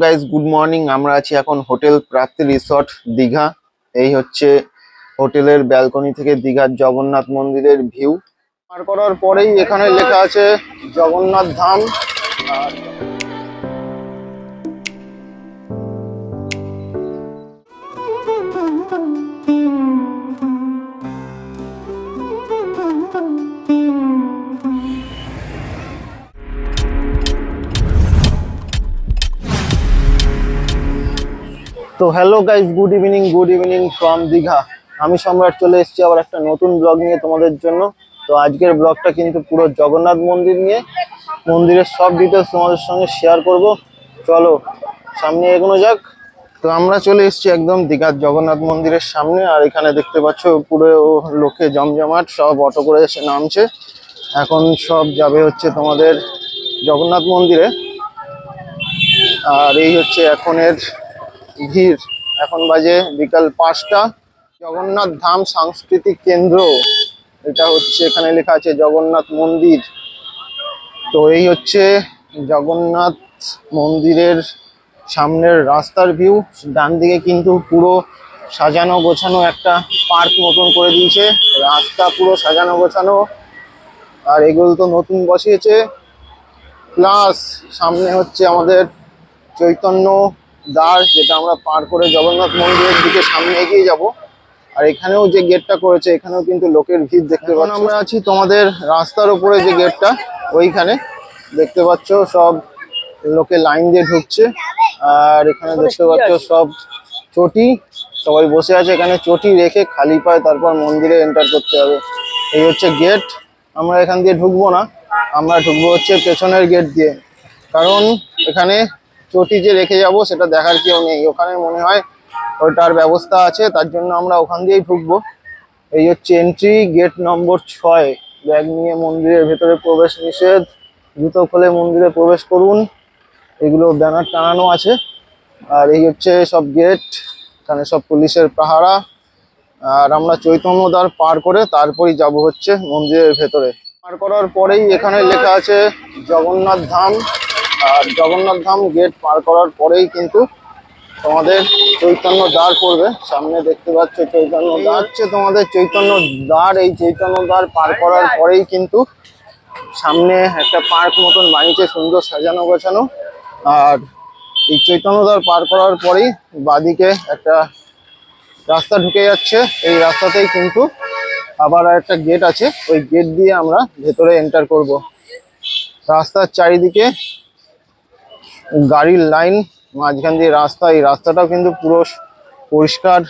Guys good morning আমরা আছি এখন হোটেল প্রাপ্তি রিসর্ট, দীঘা। এই হচ্ছে হোটেলের ব্যালকনি থেকে দীঘার জগন্নাথ মন্দিরের ভিউ পার করার পরেই এখানে লেখা আছে জগন্নাথ ধাম। আর তো hello guys good evening good evening from Digha আমি সম্রাট চলে এসেছি আবার একটা নতুন ব্লগ নিয়ে তোমাদের জন্য। তো আজকের ব্লগটা কিন্তু পুরো জগন্নাথ মন্দির নিয়ে। মন্দিরের সব ডিটেলস তোমাদের সঙ্গে শেয়ার করব। চলো, সামনে এগোনো যাক। তো আমরা চলে এসেছি একদম দীঘার জগন্নাথ মন্দিরের সামনে। আর এখানে দেখতে পাচ্ছ পুরো লোকে জমজমাট, সব অটো করে এসে নামছে। এখন সব যাবে হচ্ছে তোমাদের জগন্নাথ মন্দিরে। আর এই হচ্ছে এখনের ভিড়। এখন বাজে বিকাল পাঁচটা। জগন্নাথ ধাম সাংস্কৃতিক কেন্দ্র। এটা হচ্ছে, এখানে লেখা আছে জগন্নাথ মন্দির। তো এই হচ্ছে জগন্নাথ মন্দিরের সামনের রাস্তার ভিউ। ডান দিকে কিন্তু পুরো সাজানো গোছানো একটা পার্ক মতন করে দিয়েছে। রাস্তা পুরো সাজানো গোছানো। আর এগুলো তো নতুন বসিয়েছে। প্লাস সামনে হচ্ছে আমাদের চৈতন্য দ্বার যেটা আমরা পার করে জগন্নাথ মন্দিরের দিকে সামনে এগিয়ে যাব। আর এখানেও যে গেটটা করেছে এখানেও কিন্তু লোকের ভিড় দেখতে পাচ্ছ। আমরা আছি তোমাদের রাস্তার উপরে যে গেটটা ওইখানে। দেখতে পাচ্ছ সব লোকে লাইন দিয়ে ঢুকছে। আর এখানে দেখতে পাচ্ছ সব চটি সবাই বসে আছে। এখানে চটি রেখে খালি পায় তারপর মন্দিরে এন্টার করতে হবে। এই হচ্ছে গেট। আমরা এখান দিয়ে ঢুকবো না। আমরা ঢুকবো হচ্ছে পেছনের গেট দিয়ে। কারণ এখানে চটি যে রেখে যাব, সেটা দেখার কেউ নেই। ওখানে মনে হয় ওটার ব্যবস্থা আছে, তার জন্য আমরা ওখান দিয়েই ঢুকবো। এই হচ্ছে এন্ট্রি গেট নম্বর ছয়। ব্যাগ নিয়ে মন্দিরের ভেতরে প্রবেশ নিষেধ। জুতো খুলে মন্দিরে প্রবেশ করুন। এগুলো ব্যানার টানানো আছে। আর এই হচ্ছে সব গেট এখানে সব পুলিশের পাহারা। আর আমরা চৈতন্যদ্বার পার করে তারপরেই যাব হচ্ছে মন্দিরের ভেতরে। পার করার পরেই এখানে লেখা আছে জগন্নাথ ধাম। আর জগন্নাথ ধাম গেট পার করার পরেই কিন্তু তোমাদের চৈতন্য দ্বার পড়বে। সামনে দেখতে পাচ্ছ চৈতন্য দ্বার। হচ্ছে তোমাদের চৈতন্য দ্বার। এই চৈতন্য দ্বার পার করার পরেই কিন্তু সামনে একটা পার্ক মতন বানিয়েছে, সুন্দর সাজানো গোছানো। আর এই চৈতন্য দ্বার পার করার পরেই বাদিকে একটা রাস্তা ঢুকে যাচ্ছে। এই রাস্তাতেই কিন্তু আবার একটা গেট আছে। ওই গেট দিয়ে আমরা ভেতরে এন্টার করব। রাস্তার চারিদিকে গাড়ির লাইন মাঝখান দিয়ে রাস্তা, এই রাস্তাটাও কিন্তু পুরো পরিষ্কার,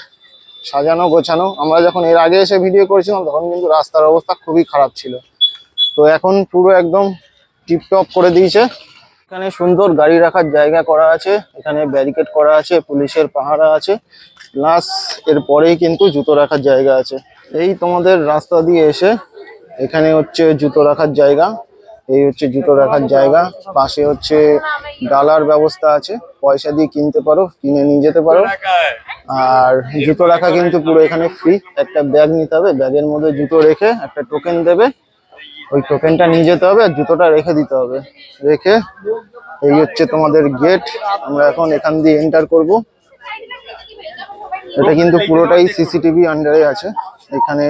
সাজানো, গোছানো। আমরা যখন এর আগে এসে ভিডিও করেছিলাম, তখন কিন্তু রাস্তার অবস্থা খুবই খারাপ ছিল। তো এখন পুরো একদম টিপটপ করে দিয়েছে। এখানে সুন্দর গাড়ি রাখার জায়গা করা আছে। এখানে ব্যারিকেড করা আছে, পুলিশের পাহারা আছে। প্লাস এর পরেই কিন্তু জুতো রাখার জায়গা আছে। এই তোমাদের রাস্তা দিয়ে এসে, এখানে হচ্ছে জুতো রাখার জায়গা। এই হচ্ছে জুতো রাখার জায়গা। পাশে হচ্ছে ডালার ব্যবস্থা আছে। পয়সা দিয়ে কিনতে পারো, কিনে নিয়ে যেতে পারো। আর জুতো রাখা কিন্তু পুরো এখানে ফ্রি একটা ব্যাগ নিতে হবে ব্যাগের মধ্যে জুতো রেখে একটা টোকেন দেবে। ওই টোকেনটা নিয়ে যেতে হবে আর জুতোটা রেখে দিতে হবে। রেখে এই হচ্ছে তোমাদের গেট আমরা এখন এখান দিয়ে এন্টার করব। এটা কিন্তু পুরোটাই সিসিটিভি আন্ডারে আছে। এখানে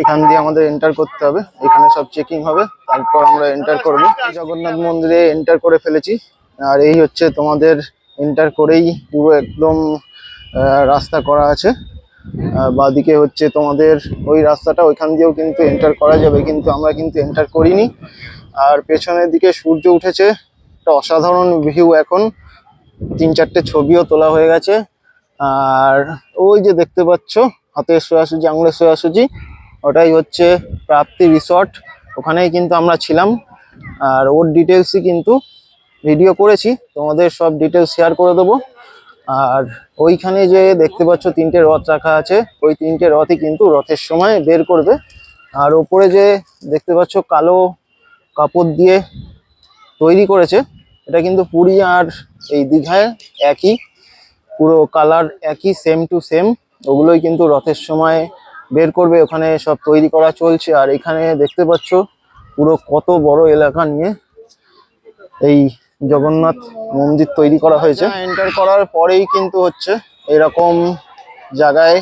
এখান দিয়ে আমাদের এন্টার করতে হবে। এখানে সব চেকিং হবে, তারপর আমরা এন্টার করব। জগন্নাথ মন্দিরে এন্টার করে ফেলেছি। আর এই হচ্ছে তোমাদের এন্টার করেই পুরো একদম রাস্তা করা আছে। বাদিকে হচ্ছে তোমাদের ওই রাস্তাটা, ওইখান দিয়েও কিন্তু এন্টার করা যাবে, কিন্তু আমরা কিন্তু এন্টার করিনি। আর পেছনের দিকে সূর্য উঠেছে, একটা অসাধারণ ভিউ এখন। তিন চারটে ছবিও তোলা হয়ে গেছে। আর ওই যে দেখতে পাচ্ছ হাতের সোয়াসুজি, আঙুলের সোয়াসুজি, ওটাই হচ্ছে প্রাপ্তি রিসর্ট। ওখানেই কিন্তু আমরা ছিলাম। আর ওর ডিটেলসই কিন্তু ভিডিও করেছি। তোমাদের সব ডিটেলস শেয়ার করে দেবো। আর ওইখানে যে দেখতে পাচ্ছ তিনটে রথ রাখা আছে। ওই তিনটে রথই কিন্তু রথের সময় বের করবে। আর ওপরে যে দেখতে পাচ্ছ কালো কাপড় দিয়ে তৈরি করেছে, এটা কিন্তু পুরী আর এই দীঘায় একই, পুরো কালার একই সেম টু সেম ওগুলোই কিন্তু রথের সময় বের করবে, ওখানে সব তৈরি করা চলছে। আর এখানে দেখতে পাচ্ছ পুরো কত বড় এলাকা নিয়ে এই জগন্নাথ মন্দির তৈরি করা হয়েছে। এন্টার করার পরেই কিন্তু হচ্ছে এরকম জায়গায়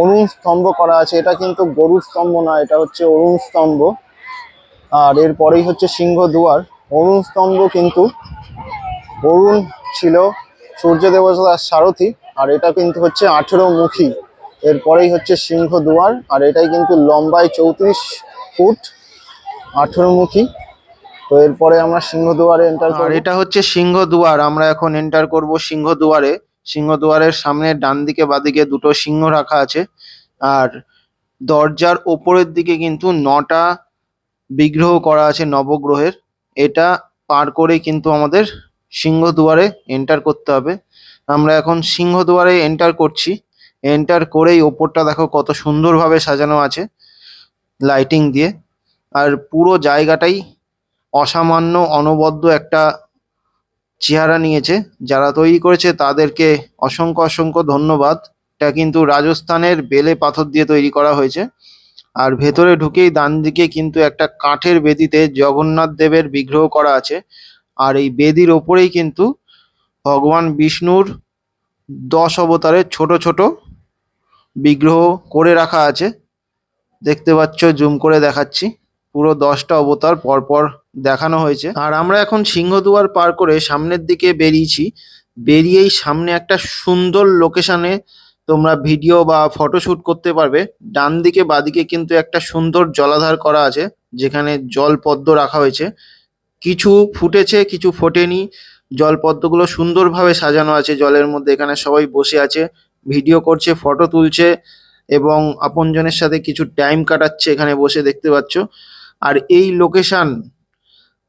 অরুণ স্তম্ভ করা আছে। এটা কিন্তু গরুর স্তম্ভ না, এটা হচ্ছে অরুণ স্তম্ভ। আর এরপরেই হচ্ছে সিংহ দুয়ার। অরুণ স্তম্ভ কিন্তু অরুণ ছিল সূর্য দেবতার সারথি। আর এটা কিন্তু হচ্ছে আঠেরো মুখী। এরপরেই হচ্ছে সিংহ দুয়ার, আর এটাই কিন্তু লম্বায় চৌত্রিশ ফুট, আঠেরো মুখী। তো এরপরে আমরা সিংহ দুয়ারে এন্টার আর এটা হচ্ছে সিংহ দুয়ার, আমরা এখন এন্টার করব সিংহ দুয়ারে। সিংহ দুয়ারের সামনে ডান দিকে বাদিকে দুটো সিংহ রাখা আছে। আর দরজার ওপরের দিকে কিন্তু নটা বিগ্রহ করা আছে নবগ্রহের। এটা পার করে কিন্তু আমাদের সিংহ দুয়ারে এন্টার করতে হবে। আমরা এখন সিংহ দুয়ারে এন্টার করছি। এন্টার করেই ওপরটা দেখো কত সুন্দরভাবে সাজানো আছে লাইটিং দিয়ে। আর পুরো জায়গাটাই অসামান্য, অনবদ্য একটা চেহারা নিয়েছে। যারা তৈরি করেছে তাদেরকে অসংখ্য অসংখ্য ধন্যবাদ। এটা কিন্তু রাজস্থানের বেলে পাথর দিয়ে তৈরি করা হয়েছে। আর ভেতরে ঢুকেই ডান দিকে কিন্তু একটা কাঠের বেদিতে জগন্নাথ দেবের বিগ্রহ করা আছে। আর এই বেদির ওপরেই কিন্তু ভগবান বিষ্ণুর দশ অবতারের ছোট ছোট বিগ্রহ করে রাখা আছে। দেখতে পাচ্ছ, জুম করে দেখাচ্ছি। পুরো দশটা অবতার পরপর দেখানো হয়েছে। আর আমরা এখন সিংহদুয়ার পার করে সামনের দিকে বেরিয়েছি। বেরিয়েই সামনে একটা সুন্দর লোকেশনে তোমরা ভিডিও বা ফটোশুট করতে পারবে। ডান দিকে বাদিকে কিন্তু একটা সুন্দর জলাধার করা আছে, যেখানে জল পদ্ম রাখা হয়েছে। কিছু ফুটেছে, কিছু ফোটেনি। জল পদ্মগুলো সুন্দরভাবে সাজানো আছে, জলের মধ্যে এখানে সবাই বসে আছে, ভিডিও করছে, ফটো তুলছে এবং আপনজনের সাথে কিছু টাইম কাটাচ্ছে এখানে বসে দেখতে পাচ্ছ। আর এই লোকেশন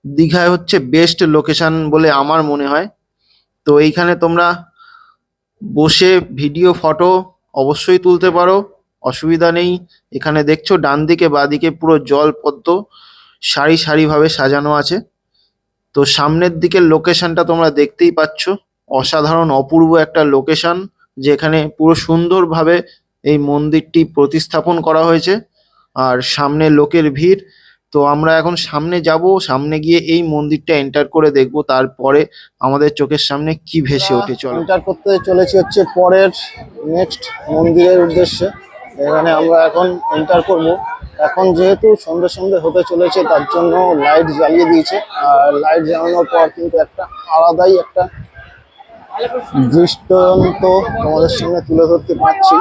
দীঘায় হচ্ছে বেস্ট লোকেশন বলে আমার মনে হয়। তো এইখানে তোমরা বসে ভিডিও ফটো অবশ্যই তুলতে পারো, অসুবিধা নেই। এখানে দেখছ ডান দিকে বাদিকে পুরো জল পদ্ম সারি সারিভাবে সাজানো আছে। তো সামনের দিকের লোকেশনটা তোমরা দেখতেই পাচ্ছ। অসাধারণ, অপূর্ব একটা লোকেশন, যেখানে পুরো সুন্দরভাবে এই মন্দিরটি প্রতিস্থাপন করা হয়েছে আর সামনে লোকের ভিড়। তো আমরা এখন সামনে যাব, সামনে গিয়ে এই মন্দিরটা এন্টার করে দেখব, তারপরে আমাদের চোখের সামনে কি ভেসে ওঠে, চলো। এন্টার করতে চলেছি হচ্ছে পরের নেক্সট মন্দিরের উদ্দেশ্যে। এখানে আমরা এখন এন্টার করব। এখন যেহেতু সন্ধ্যে সন্ধ্যে হতে চলেছে, তার জন্য লাইট জ্বালিয়ে দিয়েছে। আর লাইট জ্বালানোর পর কিন্তু একটা আলাদাই একটা দৃষ্টান্ত তোমাদের সামনে তুলে ধরতে পারছি।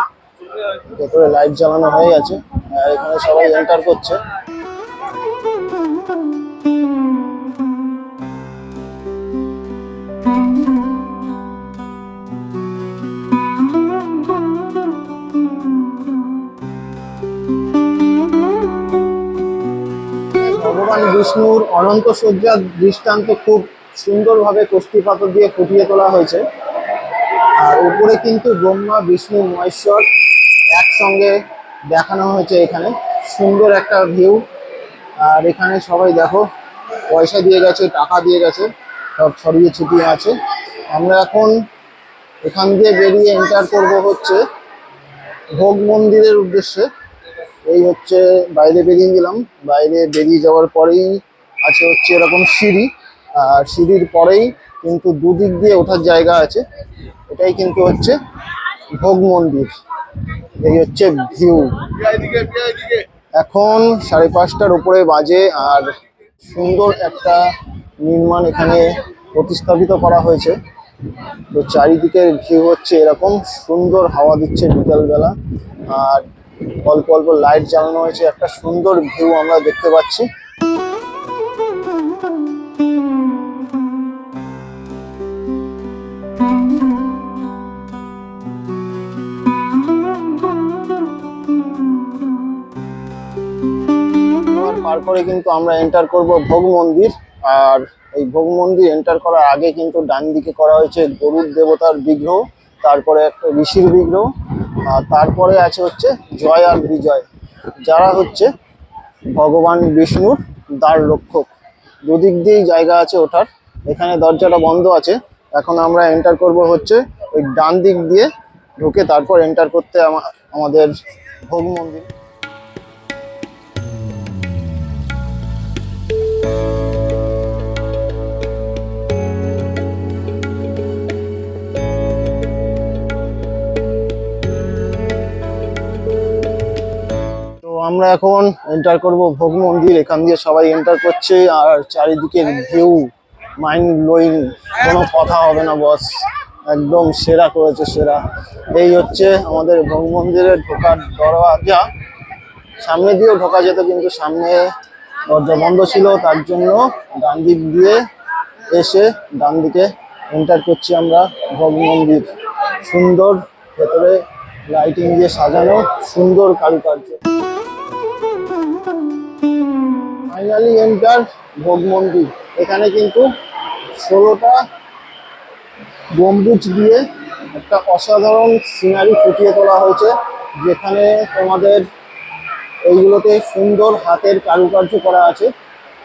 ভেতরে লাইট জ্বালানো হয়ে গেছে, আর এখানে সবাই এন্টার করছে। ভগবান বিষ্ণুর অনন্ত সজ্জার দৃষ্টান্ত খুব সুন্দরভাবে কষ্টি পাথর দিয়ে ফুটিয়ে তোলা হয়েছে। আর উপরে কিন্তু ব্রহ্মা, বিষ্ণু, মহেশ্বর একসঙ্গে দেখানো হয়েছে এখানে। সুন্দর একটা ভিউ আর এখানে সবাই দেখো, পয়সা দিয়ে গেছে, টাকা দিয়ে গেছে, সব ছড়িয়ে ছিটিয়ে আছে। আমরা এখন এখান দিয়ে বেরিয়ে এন্টার করব হচ্ছে ভোগ মন্দিরের উদ্দেশ্যে। এই হচ্ছে বাইরে বেরিয়ে গেলাম। বাইরে বেরিয়ে যাওয়ার পরেই আছে হচ্ছে এরকম সিঁড়ি। আর সিঁড়ির পরেই কিন্তু দুদিক দিয়ে ওঠার জায়গা আছে। এটাই কিন্তু হচ্ছে ভোগ মন্দির। এই হচ্ছে ভিউ এখন সাড়ে পাঁচটার উপরে বাজে আর সুন্দর একটা নির্মাণ এখানে প্রতিস্থাপিত করা হয়েছে। তো চারিদিকের ভিউ হচ্ছে এরকম। সুন্দর হাওয়া দিচ্ছে বিকালবেলা। আর অল্প অল্প লাইট জ্বালানো হয়েছে, একটা সুন্দর ভিউ আমরা দেখতে পাচ্ছি। তারপরে কিন্তু আমরা এন্টার করব ভোগ মন্দির। আর এই ভোগ মন্দির এন্টার করার আগে কিন্তু ডান দিকে করা হয়েছে গরুর দেবতার বিগ্রহ, তারপরে একটা ঋষির বিগ্রহ আর তারপরে আছে হচ্ছে জয় আর বিজয়। যারা হচ্ছে ভগবান বিষ্ণুর দ্বার রক্ষক। দুদিক দিয়েই জায়গা আছে ওঠার। এখানে দরজাটা বন্ধ আছে। এখন আমরা এন্টার করব হচ্ছে ওই ডান দিক দিয়ে ঢুকে তারপর এন্টার করতে আমা- আমাদের ভোগ মন্দির। আমরা এখন এন্টার করব ভোগ মন্দির। এখান দিয়ে সবাই এন্টার করছে আর চারিদিকের ভিউ মাইন্ড ব্লোয়িং কোনো কথা হবে না বস একদম সেরা করেছে, সেরা। এই হচ্ছে আমাদের ভোগ মন্দিরের ঢোকার দরজা। সামনে দিয়েও ঢোকা যেত, কিন্তু সামনে দরজা বন্ধ ছিল, তার জন্য ডান দিক দিয়ে এসে ডান দিকে এন্টার করছি আমরা ভোগ মন্দির। সুন্দর ভেতরে লাইটিং দিয়ে সাজানো, সুন্দর কারুকার্য। ফাইনালি এন্টার ভোগ মন্দির এখানে কিন্তু ষোলোটা গম্বুজ দিয়ে একটা অসাধারণ সিনারি ফুটিয়ে তোলা হয়েছে, যেখানে তোমাদের এইগুলোতে সুন্দর হাতের কারুকার্য করা আছে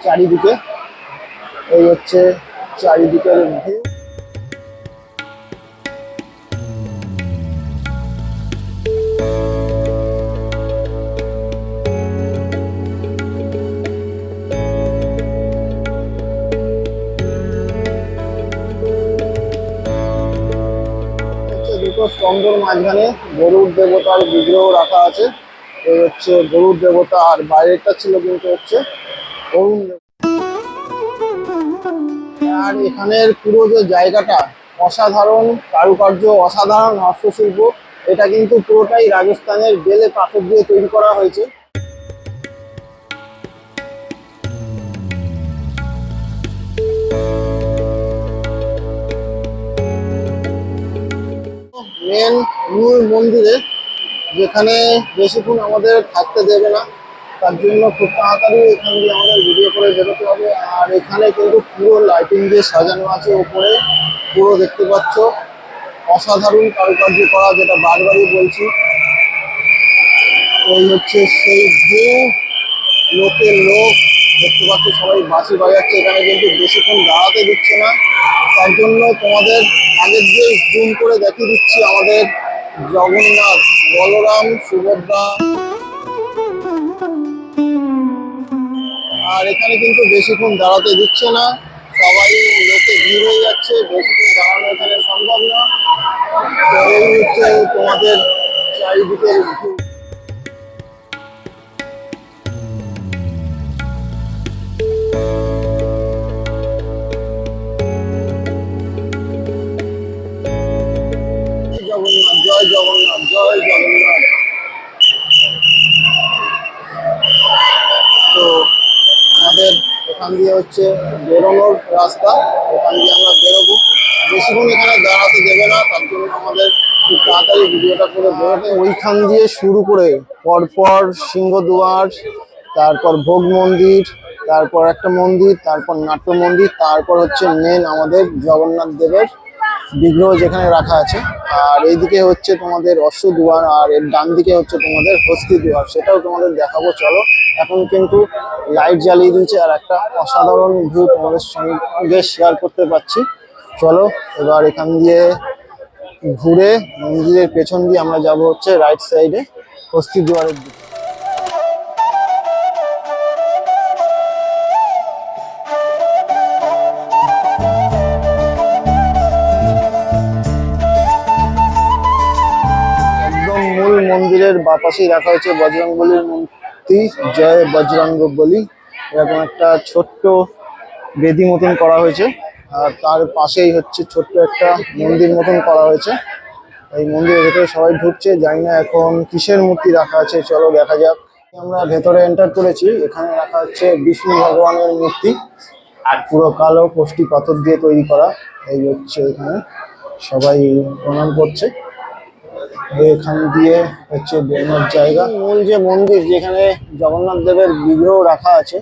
চারিদিকে। এই হচ্ছে চারিদিকের ভিউ স্তম্ভের মাঝখানে গরুর দেবতার বিগ্রহ রাখা আছে। হচ্ছে গরুর দেবতা, আর বাইরেরটা ছিল কিন্তু হচ্ছে অরুণ আর এখানের পুরো যে জায়গাটা, অসাধারণ কারুকার্য, অসাধারণ হস্তশিল্প, এটা কিন্তু পুরোটাই রাজস্থানের বেলে পাথর দিয়ে তৈরি করা হয়েছে। মেন মূল মন্দিরে, যেখানে বেশিক্ষণ আমাদের থাকতে দেবে না, তার জন্য খুব তাড়াতাড়ি এখান দিয়ে আমাদের ভিডিও করে বেরোতে হবে। আর এখানে কিন্তু পুরো লাইটিং দিয়ে সাজানো আছে ওপরে পুরো দেখতে পাচ্ছ। অসাধারণ কারুকার্য করা, যেটা বারবারই বলছি। এই হচ্ছে সেই ভিউ লোকের লোক, দেখতে পাচ্ছ সবাই বাঁশি বাজাচ্ছে। এখানে কিন্তু বেশিক্ষণ দাঁড়াতে দিচ্ছে না। তার জন্য তোমাদের আগের দিয়ে জুম করে দেখিয়ে দিচ্ছি আমাদের জগন্নাথ, বলরাম, সুভদ্রা। আর এখানে কিন্তু বেশিক্ষণ দাঁড়াতে দিচ্ছে না। সবাই লোকে ভিড় হয়ে যাচ্ছে, বেশিক্ষণ দাঁড়ানো এখানে সম্ভব না। তো এই হচ্ছে তোমাদের চারিদিকের তো আমাদের এখান দিয়ে হচ্ছে বেরোনোর রাস্তা, ওখান দিয়ে আমরা বেরোবো। বেশিক্ষণ এখানে দাঁড়াতে দেবে না, তার জন্য আমাদের খুব তাড়াতাড়ি ভিডিওটা করে বেরোতে ওইখান দিয়ে শুরু করে পরপর সিংহদুয়ার, তারপর ভোগ মন্দির, তারপর একটা মন্দির, তারপর নাট্য মন্দির, তারপর হচ্ছে মেন আমাদের জগন্নাথ দেবের বিগ্রহ যেখানে রাখা আছে। আর এইদিকে হচ্ছে তোমাদের অশ্ব দুয়ার, আর এর ডান দিকে হচ্ছে তোমাদের হস্তি দুয়ার। সেটাও তোমাদের দেখাবো, চলো। এখন কিন্তু লাইট জ্বালিয়ে দিয়েছে, আর একটা অসাধারণ ভিউ তোমাদের সঙ্গে শেয়ার করতে পারছি। চলো, এবার এখান দিয়ে ঘুরে মন্দিরের পেছন দিয়ে আমরা যাব হচ্ছে রাইট সাইডে হস্তি দুয়ারের দিকে। মন্দিরের বাপাশেই রাখা হয়েছে বজরংবলীর মূর্তি। জয় বজরঙ্গ বলি এরকম একটা ছোট্ট বেদি মতন করা হয়েছে। আর তার পাশেই হচ্ছে ছোট্ট একটা মন্দির মতন করা হয়েছে। এই মন্দিরের ভেতরে সবাই ঢুকছে। জানি না এখন কিসের মূর্তি রাখা আছে, চলো দেখা যাক। আমরা ভেতরে এন্টার করেছি। এখানে রাখা হচ্ছে বিষ্ণু ভগবানের মূর্তি। আর পুরো কালো কোষ্টি পাথর দিয়ে তৈরি করা। এই হচ্ছে এখানে সবাই প্রণাম করছে। এখান দিয়ে হচ্ছে বেরোনোর জায়গা। মূল যে মন্দির যেখানে জগন্নাথ দেবের বিগ্রহ রাখা আছে,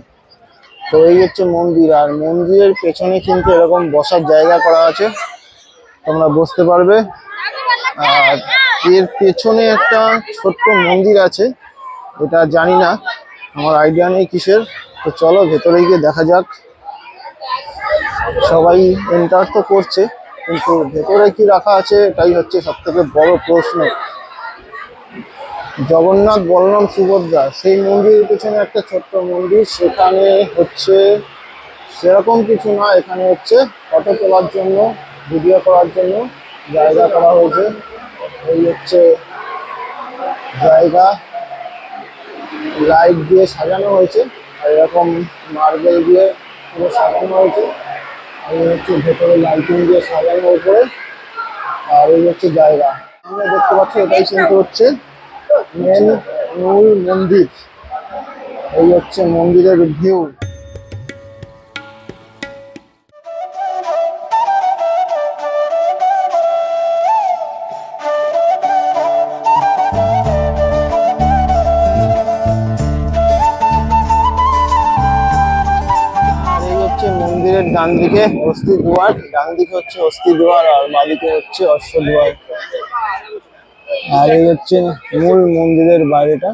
তো এই হচ্ছে মন্দির। আর মন্দিরের পেছনে কিন্তু এরকম বসার জায়গা করা আছে, তোমরা বসতে পারবে। আর এর পেছনে একটা ছোট্ট মন্দির আছে, এটা জানি না, আমার আইডিয়া নেই কিসের। তো চলো ভেতরে গিয়ে দেখা যাক। সবাই এন্টার তো করছে। কিন্তু ভেতরে কি রাখা আছে এটাই হচ্ছে সব থেকে বড় প্রশ্ন। জগন্নাথ বলরাম সুভদ্রা, সেই মন্দিরের পেছনে একটা ছোট্ট মন্দির, সেখানে হচ্ছে সেরকম কিছু না, এখানে হচ্ছে ফটো তোলার জন্য ভিডিও করার জন্য জায়গা করা হয়েছে। এই হচ্ছে জায়গা লাইট দিয়ে সাজানো হয়েছে এরকম মার্বেল দিয়ে পুরো সাজানো হয়েছে। আর হচ্ছে ভেতরে লাইটিং দিয়ে সাজানো উপরে, আর এই হচ্ছে জায়গা। আমরা দেখতে পাচ্ছি এটাই কিন্তু হচ্ছে মেন মূল মন্দির। এই হচ্ছে মন্দিরের ভিউ ডান দিকে অস্থি দুয়ার ডান দিকে হচ্ছে অস্থি দুয়ার আর বাদিকে হচ্ছে অশ্ব দুয়ার। আর এই হচ্ছে মূল মন্দিরের বাইরেটা।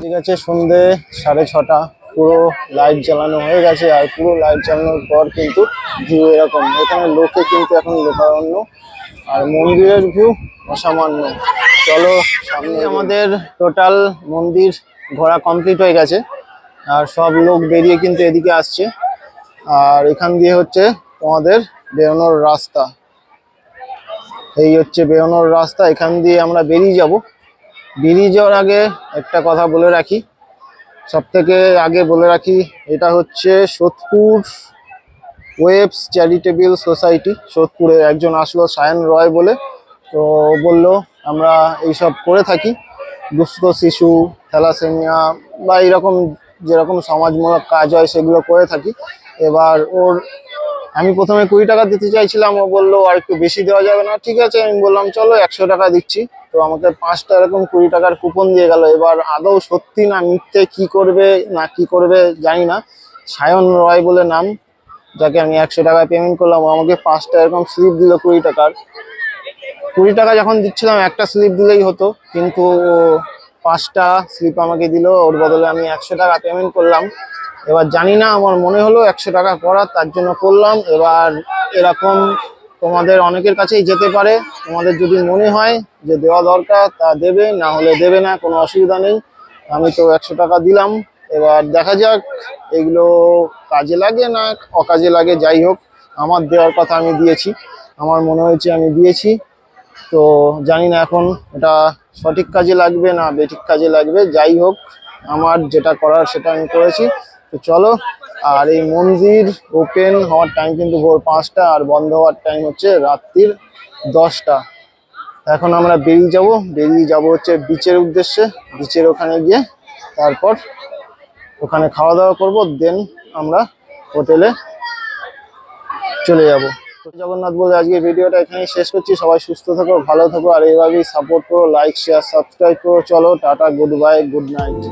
ঠিক আছে, সন্ধে সাড়ে ছটা, পুরো লাইট জ্বালানো হয়ে গেছে আর পুরো লাইট জ্বালানোর পর কিন্তু ভিউ এরকম। এখানে লোকে কিন্তু এখন লোকারণ্য আর মন্দিরের ভিউ অসামান্য। চলো, সামনে আমাদের টোটাল মন্দির ঘোরা কমপ্লিট হয়ে গেছে। আর সব লোক বেরিয়ে কিন্তু এদিকে আসছে। আর এখান দিয়ে হচ্ছে তোমাদের বেরোনোর রাস্তা। এই হচ্ছে বেরোনোর রাস্তা। এখান দিয়ে আমরা বেরিয়ে যাব। বেরিয়ে যাওয়ার আগে একটা কথা বলে রাখি। সব থেকে আগে বলে রাখি, এটা হচ্ছে সোদপুর ওয়েবস চ্যারিটেবল সোসাইটি। সোদপুরে একজন আসলো সায়ন রয় বলে। তো বলল, আমরা এইসব করে থাকি। দুস্থ শিশু, থ্যালাসেমিয়া বা এরকম যেরকম সমাজমূলক কাজ হয় সেগুলো করে থাকি। এবার ওর, আমি প্রথমে কুড়ি টাকা দিতে চাইছিলাম, ও বলল আর একটু বেশি দেওয়া যাবে না, ঠিক আছে, আমি বললাম চলো একশো টাকা দিচ্ছি। তো আমাকে পাঁচটা এরকম কুড়ি টাকার কুপন দিয়ে গেল। এবার আদৌ সত্যি না মিথ্যে কি করবে না কি করবে জানি না। সায়ন রয় বলে নাম, যাকে আমি একশো টাকা পেমেন্ট করলাম আমাকে পাঁচটা এরকম স্লিপ দিল কুড়ি টাকার। কুড়ি টাকা যখন দিচ্ছিলাম, একটা স্লিপ দিলেই হতো। কিন্তু পাঁচটা স্লিপ আমাকে দিল, ওর বদলে আমি একশো টাকা পেমেন্ট করলাম। এবার জানি না, আমার মনে হলো একশো টাকা করার তার জন্য করলাম। এবার এরকম তোমাদের অনেকের কাছেই যেতে পারে। তোমাদের যদি মনে হয় যে দেওয়া দরকার, তা দেবে, না হলে দেবে না, কোনো অসুবিধা নেই। আমি তো একশো টাকা দিলাম। এবার দেখা যাক, এগুলো কাজে লাগে না অকাজে লাগে, যাই হোক। আমার দেওয়ার কথা আমি দিয়েছি। আমার মনে হয়েছে আমি দিয়েছি। তো জানি না এখন এটা সঠিক কাজে লাগবে না বেঠিক কাজে লাগবে। যাই হোক, আমার যেটা করার সেটা আমি করেছি। তো চলো, আর এই মন্দির ওপেন হওয়ার টাইম কিন্তু ভোর পাঁচটা আর বন্ধ হওয়ার টাইম হচ্ছে রাত্রির দশটা। এখন আমরা বেরিয়ে যাব। বেরিয়ে যাব হচ্ছে বিচের উদ্দেশ্যে। বিচের ওখানে গিয়ে তারপর ওখানে খাওয়া দাওয়া করব দেন আমরা হোটেলে চলে যাব। জগন্নাথ বলে আজকে ভিডিওটা এখানেই শেষ করছি। সবাই সুস্থ থাকো, ভালো থাকো, আর এইভাবেই সাপোর্ট করো লাইক শেয়ার সাবস্ক্রাইব করো। চলো, tata good bye good night